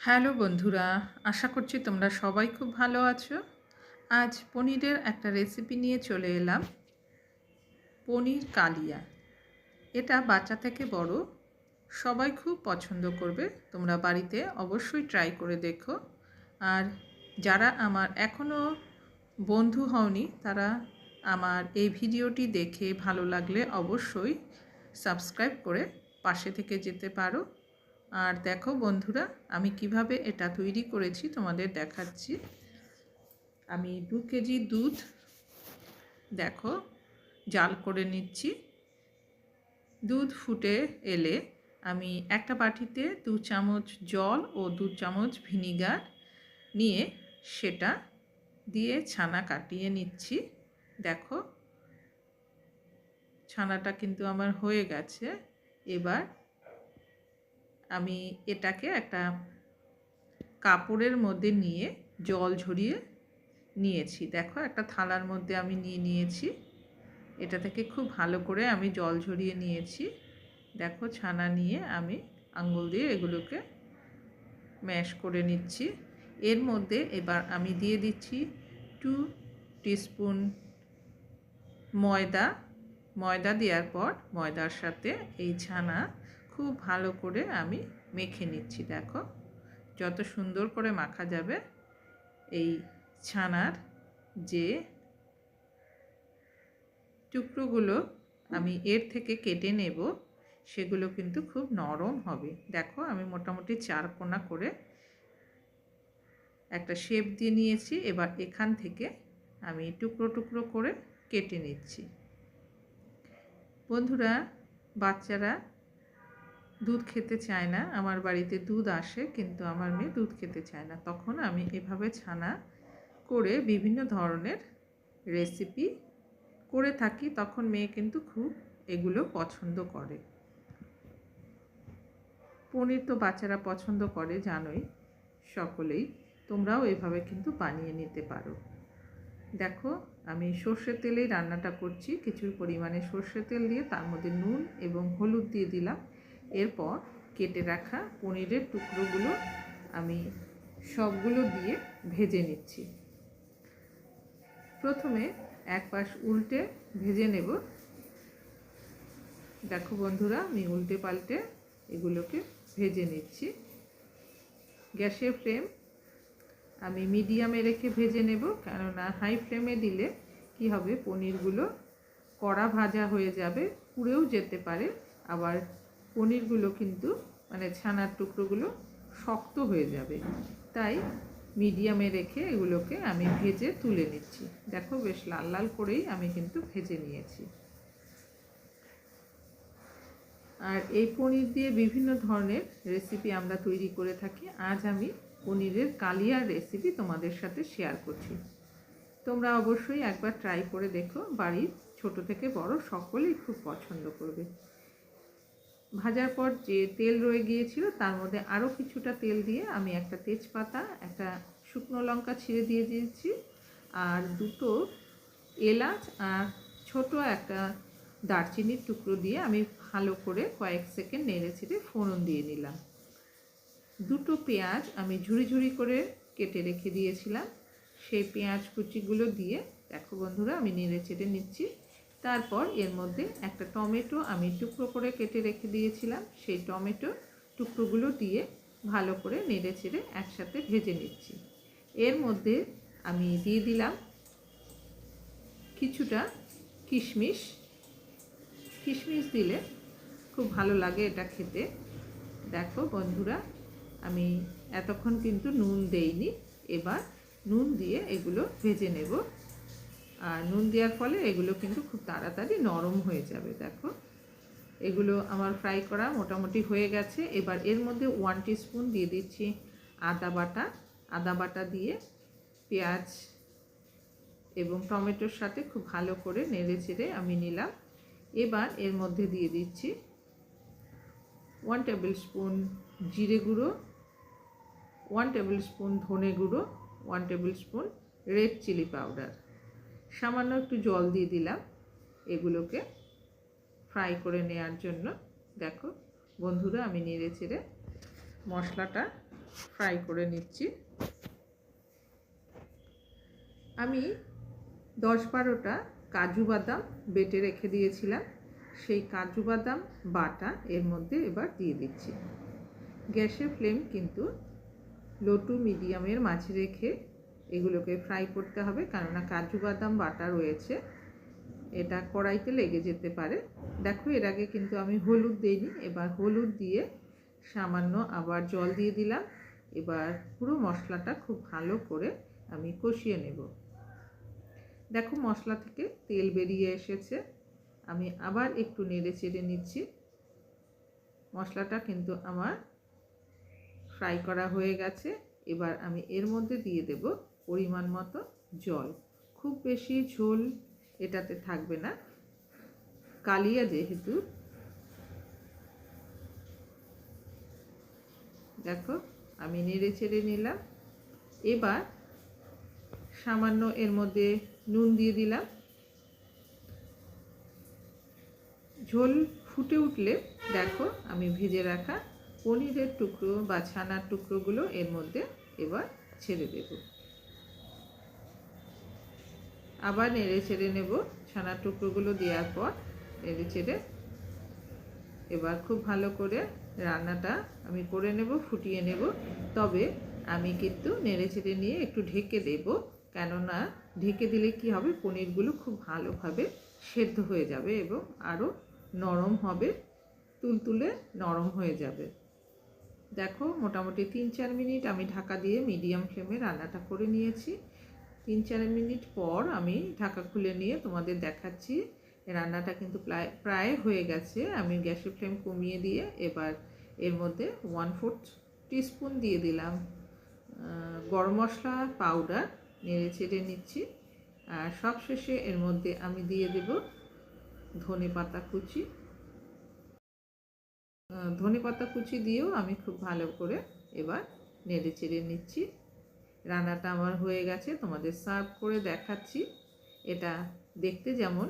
Hello বন্ধুরা, আশা করছি তোমরা সবাই খুব ভালো আছো। আজ পনিরের একটা রেসিপি নিয়ে চলে এলাম। পনির কালিয়া। এটা বাচ্চা থেকে বড়, সবাই খুব পছন্দ করবে, তোমরা বাড়িতে অবশ্যই ট্রাই করে দেখো। আর যারা আমার এখনও বন্ধু হওনি, তারা আমার এই ভিডিওটি দেখে ভালো লাগলে অবশ্যই সাবস্ক্রাইব করে পাশে থেকে যেতে পারো। আর দেখো বন্ধুরা, আমি কীভাবে এটা তৈরি করেছি তোমাদের দেখাচ্ছি। আমি দু কেজি দুধ, দেখো, জাল করে নিচ্ছি। দুধ ফুটে এলে আমি একটা বাটিতে দু চামচ জল ও দু চামচ ভিনিগার নিয়ে সেটা দিয়ে ছানা কাটিয়ে নিচ্ছি। দেখো, ছানাটা কিন্তু আমার হয়ে গেছে। এবার আমি এটাকে একটা কাপড়ের মধ্যে নিয়ে জল ঝরিয়ে নিয়েছি। দেখো, একটা থালার মধ্যে আমি নিয়ে নিয়েছি। এটা থেকে খুব ভালো করে আমি জল ঝরিয়ে নিয়েছি। দেখো, ছানা নিয়ে আমি আঙ্গুল দিয়ে এগুলোকে ম্যাশ করে নিচ্ছি। এর মধ্যে এবার আমি দিয়ে দিচ্ছি টু টিস্পুন ময়দা। ময়দা দেওয়ার পর ময়দার সাথে এই ছানা খুব ভালো করে আমি মেখে নিচ্ছি, দেখো। যত সুন্দর করে মাখা যাবে, এই ছানার যে টুকরোগুলো আমি এর থেকে কেটে নেব, সেগুলো কিন্তু খুব নরম হবে। দেখো, আমি মোটামুটি চার কোনা করে একটা শেপ দিয়ে নিয়েছি, এবার এখান থেকে আমি টুকরো টুকরো করে কেটে নিচ্ছি। বন্ধুরা, বাচ্চারা দুধ খেতে চায় না। আমার বাড়িতে দুধ আসে, কিন্তু আমার মেয়ে দুধ খেতে চায় না। তখন আমি এভাবে ছানা করে বিভিন্ন ধরনের রেসিপি করে থাকি। তখন মেয়ে কিন্তু খুব এগুলো পছন্দ করে। পনির তো বাচ্চারা পছন্দ করে, জানোই সকলেই। তোমরাও এভাবে কিন্তু বানিয়ে নিতে পারো। দেখো, আমি সর্ষের তেলেই রান্নাটা করছি। কিছু পরিমাণে সর্ষের তেল দিয়ে তার মধ্যে নুন এবং হলুদ দিয়ে দিলাম। এরপর কেটে রাখা পনিরের টুকরোগুলো আমি সবগুলো দিয়ে ভেজে নিচ্ছি। প্রথমে এক পাশ উল্টে ভেজে নেব। দেখো বন্ধুরা, আমি উল্টে পাল্টে এগুলোকে ভেজে নিচ্ছি। গ্যাসের ফ্লেম আমি মিডিয়ামে রেখে ভেজে নেব, কেননা হাই ফ্লেমে দিলে কি হবে, পনিরগুলো কড়া ভাজা হয়ে যাবে, পুড়েও যেতে পারে। আবার পনিরগুলো কিন্তু মানে ছানার টুকরোগুলো শক্ত হয়ে যাবে। তাই মিডিয়ামে রেখে এগুলোকে আমি ভেজে তুলে নিচ্ছি। দেখো বেশ লাল লাল করেই আমি কিন্তু ভেজে নিয়েছি। আর এই পনির দিয়ে বিভিন্ন ধরনের রেসিপি আমরা তৈরি করে থাকি। আজ আমি পনিরের কালিয়ার রেসিপি তোমাদের সাথে শেয়ার করছি। তোমরা অবশ্যই একবার ট্রাই করে দেখো। বাড়ির ছোট থেকে বড় সকলেই খুব পছন্দ করবে। ভাজার পর যে তেল রয়ে গিয়েছিল, তার মধ্যে আরও কিছুটা তেল দিয়ে আমি একটা তেজপাতা, একটা শুকনো লঙ্কা ছিঁড়ে দিয়ে দিয়েছি। আর দুটো এলাচ আর ছোট একটা দারচিনির টুকরো দিয়ে আমি ভালো করে কয়েক সেকেন্ড নেড়ে ছেড়ে ফোড়ন দিয়ে নিলাম। দুটো পেঁয়াজ আমি ঝুড়ি ঝুড়ি করে কেটে রেখে দিয়েছিলাম। সেই পেঁয়াজ কুচিগুলো দিয়ে, দেখো বন্ধুরা, আমি নেড়ে চেড়ে নিচ্ছি। তারপর এর মধ্যে একটা টমেটো আমি টুকরো করে কেটে রেখে দিয়েছিলাম। সেই টমেটো টুকরোগুলো দিয়ে ভালো করে নেড়ে চেড়ে একসাথে ভেজে নিচ্ছি। এর মধ্যে আমি দিয়ে দিলাম কিছুটা কিশমিশ। কিশমিশ দিলে খুব ভালো লাগে এটা খেতে। দেখো বন্ধুরা, আমি এতক্ষণ কিন্তু নুন দেইনি, এবার নুন দিয়ে এগুলো ভেজে নেব। আর নুন দেওয়ার ফলে এগুলো কিন্তু খুব তাড়াতাড়ি নরম হয়ে যাবে, দেখো। এগুলো আমার ফ্রাই করা মোটামুটি হয়ে গেছে। এবার এর মধ্যে ওয়ান স্পুন দিয়ে দিচ্ছি আদা বাটা। আদা বাটা দিয়ে পেঁয়াজ এবং টমেটোর সাথে খুব ভালো করে নেড়ে চেড়ে আমি নিলাম। এবার এর মধ্যে দিয়ে দিচ্ছি ওয়ান টেবিল স্পুন জিরে গুঁড়ো ওয়ান টেবিল স্পুন ধনে গুঁড়ো one tablespoon red chilli powder সামান্য একটু জল দিয়ে দিলাম এগুলোকে ফ্রাই করে নেওয়ার জন্য। দেখো, বন্ধুরা, আমি নেড়ে চেড়ে মশলাটা ফ্রাই করে নিচ্ছি। আমি দশ বারোটা কাজু বাদাম বেটে রেখে দিয়েছিলাম। সেই কাজু বাদাম বাটা এর মধ্যে এবার দিয়ে দিচ্ছি। গ্যাসের ফ্লেম কিন্তু লো টু মিডিয়ামের মাঝে রেখে এগুলোকে ফ্রাই করতে হবে। কেননা কাজু বাদাম বাটা রয়েছে। এটা কড়াইতে লেগে যেতে পারে। দেখো, এর আগে কিন্তু আমি হলুদ দিইনি। এবার হলুদ দিয়ে সামান্য আবার জল দিয়ে দিলাম। এবার পুরো মশলাটা খুব ভালো করে আমি কষিয়ে নেব। দেখো, মশলা থেকে তেল বেরিয়ে এসেছে। আমি আবার একটু নেড়ে চেড়ে নিচ্ছি। মশলাটা কিন্তু আমার ফ্রাই করা হয়ে গেছে। এবার আমি এর মধ্যে দিয়ে দেব পরিমাণ মতো জল। খুব বেশি ঝোল এটাতে থাকবে না। কালিয়া যেহেতু। দেখো, আমি নেড়ে চেড়ে নিলাম। এবার সামান্য এর মধ্যে নুন দিয়ে দিলাম। ঝোল ফুটে উঠলে দেখো, আমি ভেজে রাখা পনিরের টুকরো বা ছানার টুকরোগুলো এর মধ্যে এবার ছেড়ে দেব। আবার নেড়ে ছেড়ে নেব। ছানার টুকরোগুলো দেওয়ার পর নেড়ে ছেড়ে এবার খুব ভালো করে রান্নাটা আমি করে নেব, ফুটিয়ে নেব। তবে আমি কিন্তু নেড়ে চেড়ে নিয়ে একটু ঢেকে দেব। কেননা ঢেকে দিলে কি হবে? পনিরগুলো খুব ভালোভাবে সেদ্ধ হয়ে যাবে এবং আরও নরম হবে, তুলতুলে নরম হয়ে যাবে। দেখো, মোটামুটি তিন চার মিনিট আমি ঢাকা দিয়ে মিডিয়াম ফ্লেমে রান্নাটা করে নিয়েছি। তিন চার মিনিট পর আমি ঢাকা খুলে নিয়ে তোমাদের দেখাচ্ছি। রান্নাটা কিন্তু প্রায় প্রায় হয়ে গেছে। আমি গ্যাসের ফ্লেম কমিয়ে দিয়ে এবার এর মধ্যে ওয়ান ফোর্থ টিস্পুন দিয়ে দিলাম। গরম মশলা, পাউডার নেড়ে ছেড়ে নিচ্ছি। আর সবশেষে এর মধ্যে আমি দিয়ে দেব ধনে পাতা কুচি। ধনে পাতা কুচি দিয়েও আমি খুব ভালো করে এবার নেড়ে চেড়ে নিচ্ছি। রান্নাটা আমার হয়ে গেছে, তোমাদের সার্ভ করে দেখাচ্ছি। এটা দেখতে যেমন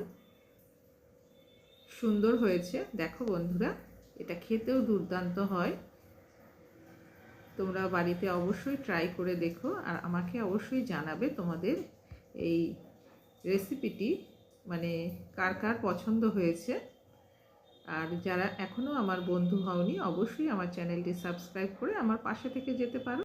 সুন্দর হয়েছে। দেখো বন্ধুরা, এটা খেতেও দুর্দান্ত হয়। তোমরা বাড়িতে অবশ্যই ট্রাই করে দেখো আর আমাকে অবশ্যই জানাবে তোমাদের এই রেসিপিটি মানে কার কার পছন্দ হয়েছে। আর যারা এখনও আমার বন্ধু হওনি, অবশ্যই আমার চ্যানেলটি সাবস্ক্রাইব করে আমার পাশে থেকে যেতে পারো।